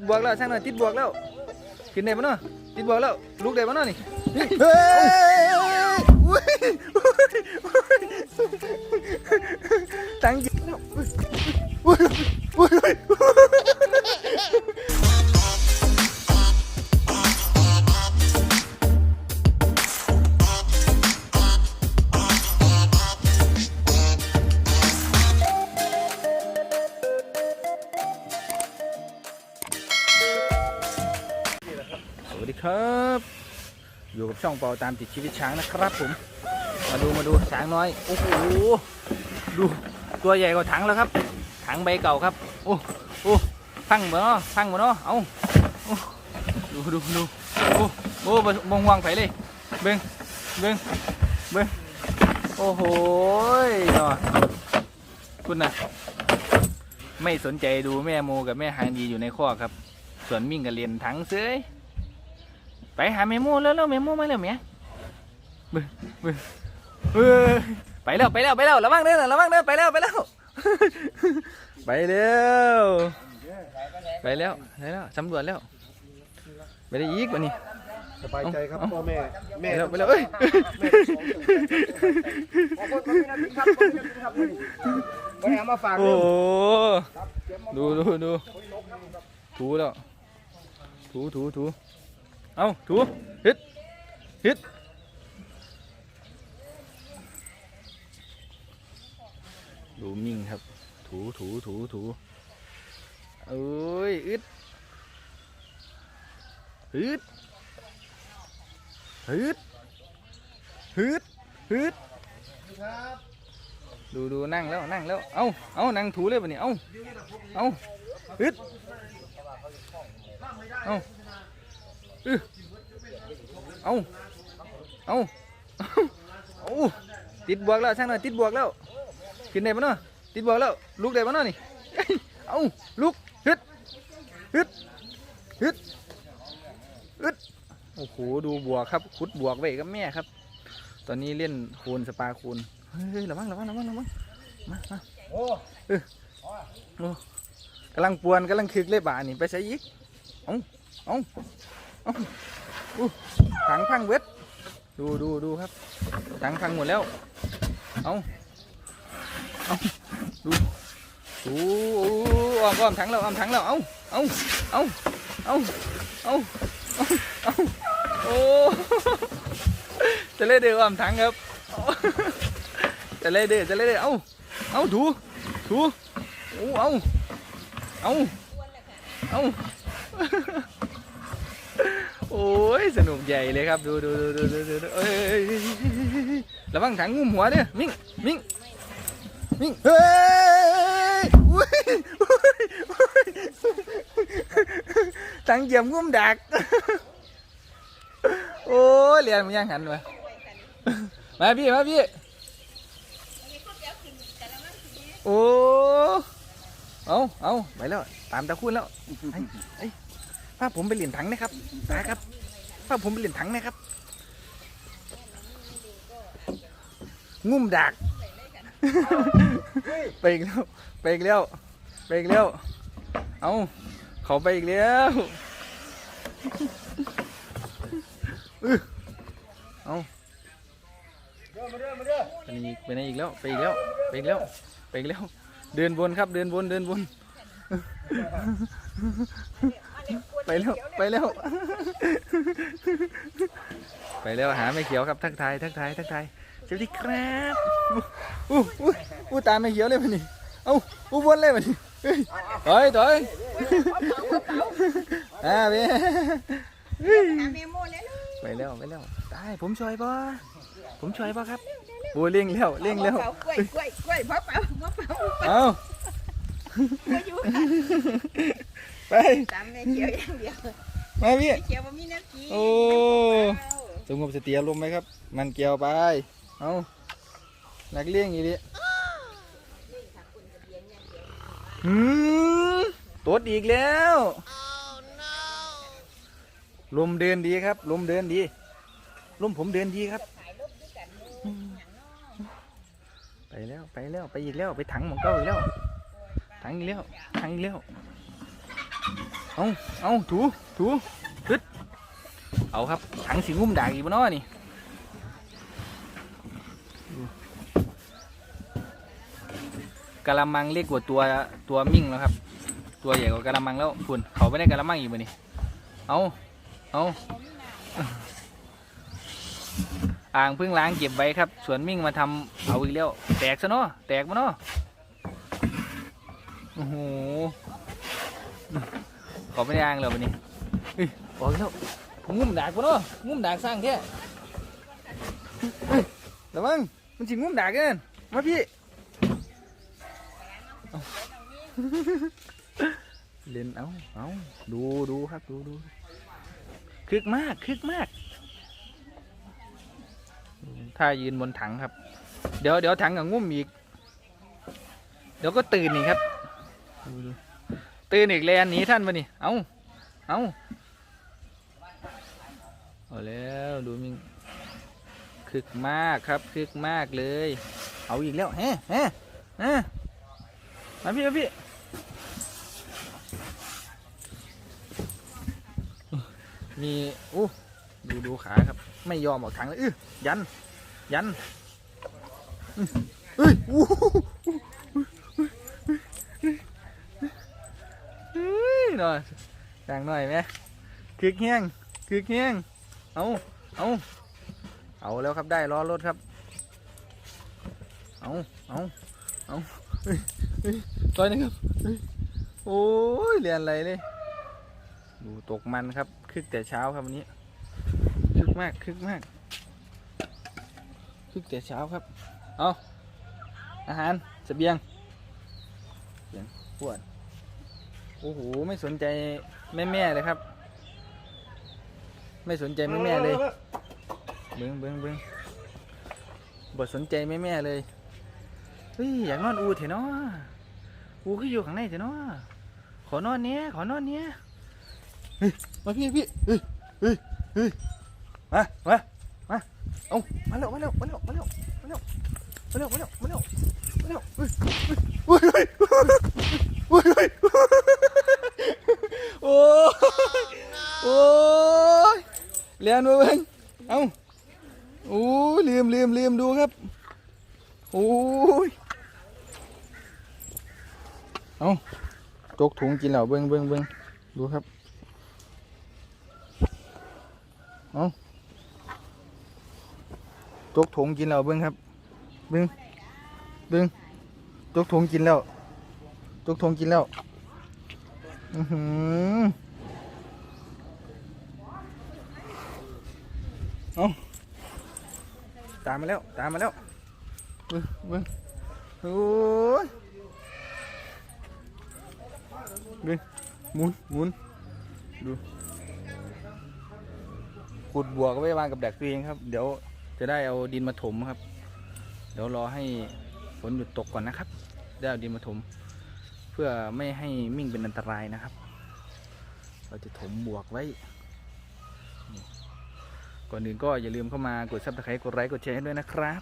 ดบวกแล้วช่างหน่อยติดบวกแล้วขึ้นได้ปะเนาะติดบวกแล้วลูกได้ปะเนาะนี่เฮ้ยตั้งจิตแล้ว วัสดีครับ อยู่กับช่องเปาตามติดชีวิตช้างนะครับผม มาดูมาดูช้างน้อย โอ้โห ดูตัวใหญ่กว่าถังแล้วครับ ถังใบเก่าครับ โอ้โอ้พังหมือนเนาะพังหมือนเนาะ เอาดูดูดูโอ้โอ้บ่บ่ห่วงไผเลย เบิ้งเบิ้งเบิ้งโอ้โหเนาะคุณน่ะ ไม่สนใจดูแม่โมกับแม่หางดีอยู่ในข้อครับ ส่วนมิ่งกับเรียนถังเสื้อ ไปหาแม่โมแล้วแล้วแม่โมมาแล้วแม่เบิ้งเบิ้งเฮ้ยไปแล้วไปแล้วไปแล้วระวังเด้อระวังเด้อไปแล้วไปแล้วไปแล้วไปแล้วไปแล้วสำรวจแล้วไปได้อีกวันนี้สบายใจครับเอ้าพ่อแม่ไปแม่แล้วไปแล้วเอ้ยแม่ทั้งสองคนขอบคุณครับขอบคุณครับวันนี้เอามาฝากโอ้เรื่องโหดูดูดูถูแล้วถูถูถู เอาถูฮิตฮิตดูมิ่งครับ ถูถูถูถูเอ้ยอึดฮึดฮึดฮึดฮึดดูดูนั่งแล้วนั่งแล้ว เอาเอานั่งถูเลยปะเนี่ยเอาเอาฮึดเอา เอาเอาเอาติดบวกแล้วช่างหน่อยติดบวกแล้วขึ้นได้ปะเนาะติดบวกแล้วลุกได้ปะเนาะนี่เอาลุกฮึดฮึดฮึดฮึดโอ้โหดูบวกครับขุดบวกไว้กับแม่ครับ ตอนนี้เล่นโคูนสปาโคูนเฮ้ยระวังระวังระวังระวังมามาโอ้โอ้กำลังปวนกำลังคึกเลยบ่านี่ไปใส่อีกเอาเอา ถังพังเวทดูดูดูครับ ถังพังหมดแล้ว เอาเอาดูดูอ้อมอ้อมถังแล้วอ้อมถังแล้วเอาเอาเอาเอาเอาเอาเอาโอ้จะเล่เดืออ้อมถังครับจะเล่เดือจะเล่เดือเอาเอาถูถูโอ้เอาเอาเอา โอ้ยสนุกใหญ่เลยครับ ดูดูดูดูดูดูเอ้ยระวังถังงุ้มหัวเด้อมิ่งมิ่งมิ่งเฮ้ยถังเหยียบงุ้มดัก โอ้ยเรียนมันยังหันวะมาพี่มาพี่โอ้เอาเอาไปแล้ว ตามตะคุณแล้วไอ้ ไอ้พาผมไปเหรียญถังนะครับตาครับพาผมไปเหรียญถังนะครับ งุ่มดักไปอีกแล้วไปอีกแล้วไปอีกแล้วเอาเขาไปอีกแล้วอื้อเอาเด้อมาเด้อมาเด้อไปอีกไปไหนอีกแล้วไปอีกแล้วไปอีกแล้วไปอีกแล้ว เดินวนครับเดินวนเดินวน ไปแล้วไปแล้ว ไปแล้วหาไม่เขียวครับทักทายทักทายทักทายสวัสดีครับอู้อู้อู้ตามไม่เขียวเลยมันนี่เอ้าอู้วนเลยมันนี่เฮ้ยถอยถอยอ่าเว้ยหาเมโมแล้วลูกไปแล้วไปแล้วตายผมช่วยป่ะผมช่วยป่ะครับโอ้เลี้ยงแล้วเลี้ยงแล้วมะเป๋ากล้วยกล้วยกล้วยมะเป๋ามะเป๋าเอามาอยู่ ไปตามในเขียวอย่างเดียวมาพี่เขียวบ่มีน้ำกินโอ้ สงบสติอารมณ์ไหมครับ มันเกี่ยวไป เอานักเลี้ยงอีดิหืมตดอีกแล้ว ลมเดินดีครับ ลมเดินดี ลมผมเดินดีครับ ไปแล้วไปแล้วไปอีกแล้วไปถังหมองเก้าอีกแล้ว ถังอีกแล้วถังอีกแล้ว เอาเอาถู ถูตึดเอาครับถังสีงุ่มด่างอีกบ่เนาะนี่กะละมังเล็กกว่าตัวตัวมิ่งแล้วครับ ตัวใหญ่กว่ากะละมังแล้วคุณเขาไม่ได้กะละมังอีกบ่นี่เอาเอาอ่างเพิ่งล้างเก็บไว้ครับ สวนมิ่งมาทำเอาอีกแล้ว แตกซะเนาะแตกมาเนาะโอ้โห เขาไม่ได้อ่างเลยวันนี้เฮ้ยออกแล้วงุ่มดากปะเนาะงุ่มดากสร้างแค่เฮ้ยระวังมันจิงุ่มดากเกินมาพี่เล่นเอาเอาดูดูครับดูดูคึกมากคึกมากถ้ายืนบนถังครับ เดี๋ยวเดี๋ยวถังกับงุ่มอีก เดี๋ยวก็ตื่นอีกครับดูดู ตื่นอีกแลนหนีท่านมานี่เอาเอาเอาแล้วดูมิงคึกมากครับคึกมากเลย เอาอีกแล้วแฮะแฮะแฮะมาพี่มาพี่มีอู้ดูดูขาครับ ไม่ยอมออกถังเลยอื้อยัน ยันเอ้ยอู้หูเฮ้ยหน่งหน่อยไหมคึกแห้งคึกแห้งเอาเอาเอาแล้วครับได้ล้อรถครับ เอาเอาเอาต่อยนะครับโอ้ยเรียนอะไรเลยดูตกมันครับคึกแต่เช้าครับวันนี้คึกมากคึกมากคึกแต่เช้าครับ เอาอาหารเสบียงเสียงปวด โอ้โหไม่สนใจแม่แม่ๆเลยครับ ไม่สนใจแม่แม่ๆเลยเบิ้งเบิ้งเบิ้งบทสนใจแม่แม่ๆเลยเฮ้ยอยากนอนอูเถอะเนาะอูก็อยู่ข้างในเถอะเนาะขอนอนเนี้ยขอนอนเนี้ยเฮ้ยมาพี่พี่เฮ้ยเฮ้ยเฮ้ยมามามาเอามาเร็วมาเร็วมาเร็วมาเร็วมาเร็วมาเร็วมาเร็วมาเร็วมาเร็วเฮ้ยเฮ้ยเฮ้ยเฮ้ย เรียนมาเบิ่งเอาโอ้ยลืมลืมลืมดูครับโอ้ยเอ้าจกถุงกินแล้วเบิ่งเบิ่งเบิ่งดูครับเอ้าจกถุงกินแล้วเบิ้งครับเบิ้งเบิ้งจกถุงกินแล้วจกถุงกินแล้วอือหือ เอาตามมาแล้ว ตามมาแล้วเบิ้งเบิ้งโอ้ยเบิ้งหมุนหมุนดูขุดบัวก็ไว้วางกับดักตัวเองครับ เดี๋ยวจะได้เอาดินมาถมครับ เดี๋ยวรอให้ฝนหยุดตกก่อนนะครับ ได้เอาดินมาถม เพื่อไม่ให้มิ่งเป็นอันตรายนะครับ เราจะถมบวกไว้นี่ ก่อนอื่นก็อย่าลืมเข้ามากดซับสไครต์กดไลค์กดแชร์ให้ด้วยนะครับ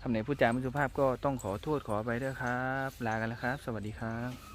คำไหนพูดจาไม่สุภาพก็ต้องขอโทษขอไปด้วยครับ ลากันแล้วครับ สวัสดีครับ